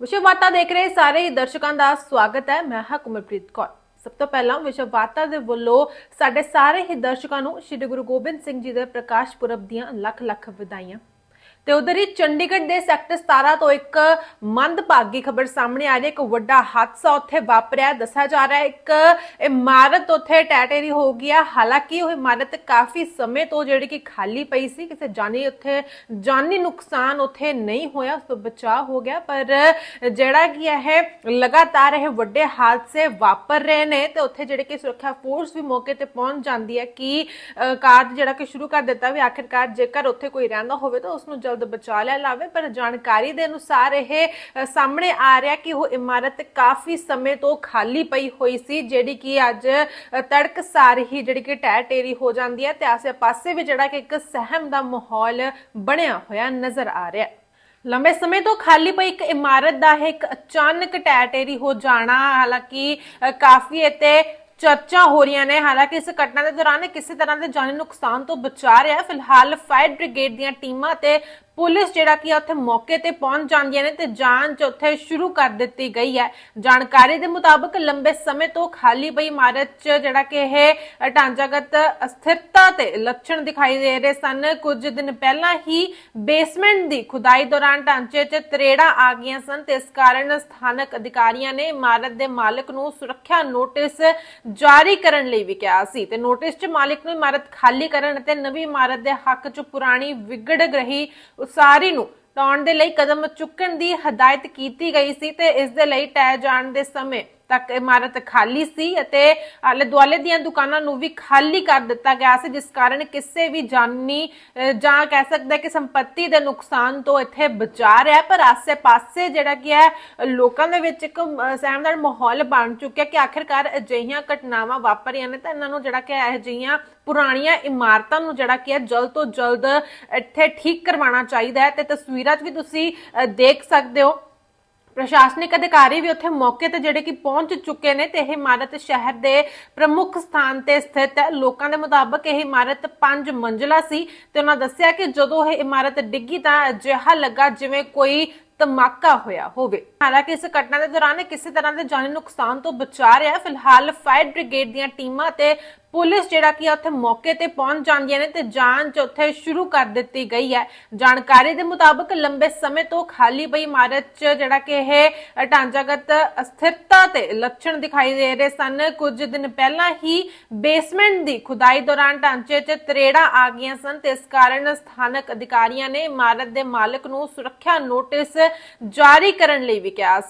ਵਿਸ਼ਵ ਵਾਰਤਾ ਦੇਖ ਰਹੇ ਸਾਰੇ ਹੀ ਦਰਸ਼ਕਾਂ ਦਾ ਸਵਾਗਤ ਹੈ। ਮੈਂ ਹਾਂ ਕੁਮਰਪ੍ਰੀਤ ਕੌਰ। ਸਭ ਤੋਂ ਪਹਿਲਾਂ ਵਿਸ਼ਵ ਵਾਰਤਾ ਦੇ ਵੱਲੋਂ ਸਾਡੇ ਸਾਰੇ ਹੀ ਦਰਸ਼ਕਾਂ ਨੂੰ ਸ੍ਰੀ ਗੁਰੂ ਗੋਬਿੰਦ ਸਿੰਘ ਜੀ ਦੇ ਪ੍ਰਕਾਸ਼ ਪੁਰਬ ਦੀਆਂ ਲੱਖ ਲੱਖ ਵਧਾਈਆਂ। ਤੇ ਉਧਰ ਹੀ ਚੰਡੀਗੜ੍ਹ ਦੇ ਸੈਕਟਰ 17 ਤੋਂ ਇੱਕ ਮੰਦਭਾਗੀ ਖਬਰ ਸਾਹਮਣੇ ਆ ਰਹੀ ਹੈ। ਇੱਕ ਵੱਡਾ ਹਾਦਸਾ ਉੱਥੇ ਵਾਪਰਿਆ। ਦੱਸਿਆ ਜਾ ਰਿਹਾ ਹੈ, ਇੱਕ ਇਮਾਰਤ ਉੱਥੇ ਟੈਟੇਰੀ ਹੋ ਗਿਆ ਹਾਲਾਂਕਿ ਉਹ ਇਮਾਰਤ ਕਾਫੀ ਸਮੇਂ ਤੋਂ ਜਿਹੜੀ ਕਿ ਖਾਲੀ ਪਈ ਸੀ। ਕਿਸੇ ਜਾਨੀ ਉੱਥੇ, ਜਾਨੀ ਨੁਕਸਾਨ ਉੱਥੇ ਨਹੀਂ ਹੋਇਆ, ਉਸ ਤੋਂ ਬਚਾਅ ਹੋ ਗਿਆ। ਪਰ ਜਿਹੜਾ ਕੀ ਹੈ ਲਗਾਤਾਰ ਇਹ ਵੱਡੇ ਹਾਦਸੇ ਵਾਪਰ ਰਹੇ ਨੇ ਤੇ ਉੱਥੇ ਜਿਹੜੇ ਕਿ ਸੁਰੱਖਿਆ ਫੋਰਸ ਵੀ ਮੌਕੇ ਤੇ ਪਹੁੰਚ ਜਾਂਦੀ ਹੈ ਕਿ ਕਾਰਜ ਜਿਹੜਾ ਕਿ ਸ਼ੁਰੂ ਕਰ ਦਿੱਤਾ ਵੀ ਆਖਿਰਕਾਰ ਜੇਕਰ ਉੱਥੇ ਕੋਈ ਰਹਿੰਦਾ ਹੋਵੇ ਤਾਂ ਉਸ ਨੂੰ ਜਲਦ ਬਚਾ ਲਿਆ ਲਾਵੇ, ਪਰ ਜਾਣਕਾਰੀ ਦੇ ਅਨੁਸਾਰ ਇਹ ਸਾਹਮਣੇ ਆ ਰਿਹਾ ਕਿ ਉਹ ਇਮਾਰਤ ਕਾਫੀ ਸਮੇਂ ਤੋਂ ਖਾਲੀ ਪਈ ਹੋਈ ਸੀ, ਜਿਹੜੀ ਕਿ ਅੱਜ ਤੜਕਸਾਰ ਹੀ ਜਿਹੜੀ ਕਿ ਟਹਿ ਟੇਰੀ ਹੋ ਜਾਂਦੀ ਹੈ ਤੇ ਆਸੇ-ਪਾਸੇ ਵੀ ਜਿਹੜਾ ਕਿ ਇੱਕ ਸਹਿਮ ਦਾ ਮਾਹੌਲ ਬਣਿਆ ਹੋਇਆ ਨਜ਼ਰ ਆ ਰਿਹਾ ਹੈ। ਲੰਬੇ ਸਮੇਂ ਤੋਂ ਖਾਲੀ ਪਈ ਇੱਕ ਇਮਾਰਤ ਦਾ ਇਹ ਇੱਕ ਅਚਾਨਕ ਟੈਟੇਰੀ ਹੋ ਜਾਣਾ, ਹਾਲਾਂਕਿ ਕਾਫੀ ਇੱਥੇ ਚਰਚਾ ਹੋ ਰਹੀਆਂ ਨੇ। ਹਾਲਾਂਕਿ ਇਸ ਘਟਨਾ ਦੇ ਦੌਰਾਨ ਕਿਸੇ ਤਰ੍ਹਾਂ ਦੇ ਜਾਨੀ ਨੁਕਸਾਨ ਤੋਂ ਬਚਾ ਰਿਹਾ ਫਿਲਹਾਲ ਫਾਇਰ ਬ੍ਰਿਗੇਡ ਦੀਆਂ ਟੀਮਾਂ ਤੇ ਪੁਲਿਸ ਜਿਹੜਾ ਕਿ ਉੱਥੇ ਮੌਕੇ ਤੇ ਪਹੁੰਚ ਜਾਂਦੀਆਂ ਨੇ ਤੇ ਜਾਂਚ ਉੱਥੇ ਸ਼ੁਰੂ ਕਰ ਦਿੱਤੀ ਗਈ ਹੈ। ਜਾਣਕਾਰੀ ਦੇ ਮੁਤਾਬਕ ਲੰਬੇ ਸਮੇਂ ਤੋਂ ਖਾਲੀ ਪਈ ਇਮਾਰਤ 'ਚ ਜਿਹੜਾ ਕਿ ਇਹ ਢਾਂਚਾਗਤ ਅਸਥਿਰਤਾ ਤੇ ਲੱਛਣ ਦਿਖਾਈ ਦੇ ਰਹੇ ਸਨ। ਕੁਝ ਦਿਨ ਪਹਿਲਾਂ ਹੀ ਬੇਸਮੈਂਟ ਦੀ ਖੁਦਾਈ ਦੌਰਾਨ ਢਾਂਚੇ 'ਚ ਤਰੇੜਾਂ ਆ ਗਈਆਂ ਸਨ ਤੇ ਇਸ ਕਾਰਨ ਸਥਾਨਕ ਅਧਿਕਾਰੀਆਂ ਨੇ ਇਮਾਰਤ ਦੇ ਮਾਲਕ ਨੂੰ ਸੁਰੱਖਿਆ ਨੋਟਿਸ ਜਾਰੀ ਕਰਨ ਲਈ ਵੀ ਕਿਹਾ ਸੀ ਤੇ ਨੋਟਿਸ 'ਚ ਮਾਲਕ ਨੂੰ ਇਮਾਰਤ ਖਾਲੀ ਕਰਨ ਅਤੇ ਨਵੀਂ ਇਮਾਰਤ ਦੇ ਹੱਕ 'ਚ ਪੁਰਾਣੀ ਵਿਗੜ ਰਹੀ ਉਸਾਰੀ ਨੂੰ ਟਾਉਣ ਦੇ ਲਈ ਕਦਮ ਚੁੱਕਣ ਦੀ ਹਦਾਇਤ ਕੀਤੀ ਗਈ ਸੀ ਤੇ ਇਸ ਦੇ ਲਈ ਟਹਿ ਜਾਣ ਦੇ ਸਮੇਂ ਤੱਕ ਇਮਾਰਤ ਖਾਲੀ ਸੀ ਅਤੇ ਆਲੇ ਦੁਆਲੇ ਦੀਆਂ ਦੁਕਾਨਾਂ ਨੂੰ ਵੀ ਖਾਲੀ ਕਰ ਦਿੱਤਾ ਗਿਆ ਸੀ, ਜਿਸ ਕਾਰਨ ਕਿਸੇ ਵੀ ਜਾਨੀ ਜਾਂ ਕਹਿ ਸਕਦੇ ਕਿ ਸੰਪત્ਤੀ ਦੇ ਨੁਕਸਾਨ ਤੋਂ ਇੱਥੇ ਬਚਾ ਰਿਹਾ ਪਰ ਆਸੇ-ਪਾਸੇ ਜਿਹੜਾ ਕੀ ਹੈ, ਲੋਕਾਂ ਦੇ ਵਿੱਚ ਇੱਕ ਸਹਿਮ ਦਾ ਮਾਹੌਲ ਬਣ ਚੁੱਕਿਆ ਕਿ ਆਖਿਰਕਾਰ ਅਜਿਹੀਆਂ ਘਟਨਾਵਾਂ ਵਾਪਰੀਆਂ ਨੇ ਤਾਂ ਇਹਨਾਂ ਨੂੰ ਜਿਹੜਾ ਕਿ ਹੈ ਅਜਿਹੀਆਂ ਪੁਰਾਣੀਆਂ ਇਮਾਰਤਾਂ ਨੂੰ ਜਿਹੜਾ ਕਿ ਹੈ, ਜਲਦ ਤੋਂ ਜਲਦ ਇੱਥੇ ਠੀਕ ਕਰਵਾਉਣਾ ਚਾਹੀਦਾ ਹੈ। ਤੇ ਤਸਵੀਰਾਂ 'ਚ ਵੀ ਤੁਸੀਂ ਦੇਖ ਸਕਦੇ ਹੋ। ਪ੍ਰਸ਼ਾਸਨਿਕ ਅਧਿਕਾਰੀ ਵੀ ਉੱਥੇ ਮੌਕੇ ਤੇ ਜਿਹੜੇ ਕਿ ਪਹੁੰਚ ਚੁੱਕੇ ਨੇ ਤੇ ਇਹ ਇਮਾਰਤ ਸ਼ਹਿਰ ਦੇ ਪ੍ਰਮੁੱਖ ਸਥਾਨ ਤੇ ਸਥਿਤ ਹੈ। ਲੋਕਾਂ ਦੇ ਮੁਤਾਬਕ ਇਹ ਇਮਾਰਤ 5 ਮੰਜ਼ਲਾ ਸੀ ਤੇ ਉਹਨਾਂ ਦੱਸਿਆ ਕਿ ਜਦੋਂ ਇਹ ਇਮਾਰਤ ਡਿੱਗੀ ਤਾਂ ਅਜਿਹਾ ਲੱਗਾ ਜਿਵੇਂ ਕੋਈ ਧਮਾਕਾ ਹੋਇਆ ਹੋਵੇ। ਹਾਲਾਂਕਿ ਇਸ ਘਟਨਾ ਦੇ ਦੌਰਾਨ ਕਿਸੇ ਤਰ੍ਹਾਂ ਦੇ ਜਾਨੀ ਨੁਕਸਾਨ ਤੋਂ ਬਚਾ ਰਿਹਾ। ਫਿਲਹਾਲ ਫਾਇਰ ਬ੍ਰਿਗੇਡ ਦੀਆਂ ਟੀਮਾਂ ਤੇ ਪੁਲਿਸ ਜਿਹੜਾ ਕਿ ਆ ਉੱਥੇ ਮੌਕੇ ਤੇ ਪਹੁੰਚ ਜਾਂਦੀਆਂ ਨੇ ਤੇ ਜਾਂਚ ਉੱਥੇ ਸ਼ੁਰੂ ਕਰ ਦਿੱਤੀ ਗਈ ਹੈ। ਜਾਣਕਾਰੀ ਦੇ ਮੁਤਾਬਕ ਲੰਬੇ ਸਮੇਂ ਤੋਂ ਖਾਲੀ ਪਈ ਇਮਾਰਤ 'ਚ ਜਿਹੜਾ ਕਿ ਇਹ ਢਾਂਚਾਗਤ ਅਸਥਿਰਤਾ ਤੇ ਲੱਛਣ ਦਿਖਾਈ ਦੇ ਰਹੇ ਸਨ। ਕੁਝ ਦਿਨ ਪਹਿਲਾਂ ਹੀ ਬੇਸਮੈਂਟ ਦੀ ਖੁਦਾਈ ਦੌਰਾਨ ਢਾਂਚੇ 'ਚ ਤਰੇੜਾਂ ਆ ਗਈਆਂ ਸਨ ਤੇ ਇਸ ਕਾਰਨ ਸਥਾਨਕ ਅਧਿਕਾਰੀਆਂ ਨੇ ਇਮਾਰਤ ਦੇ ਮਾਲਕ ਨੂੰ ਸੁਰੱਖਿਆ ਨੋਟਿਸ ਜਾਰੀ ਕਰਨ ਲਈ ਵੀ ਕਿਹਾ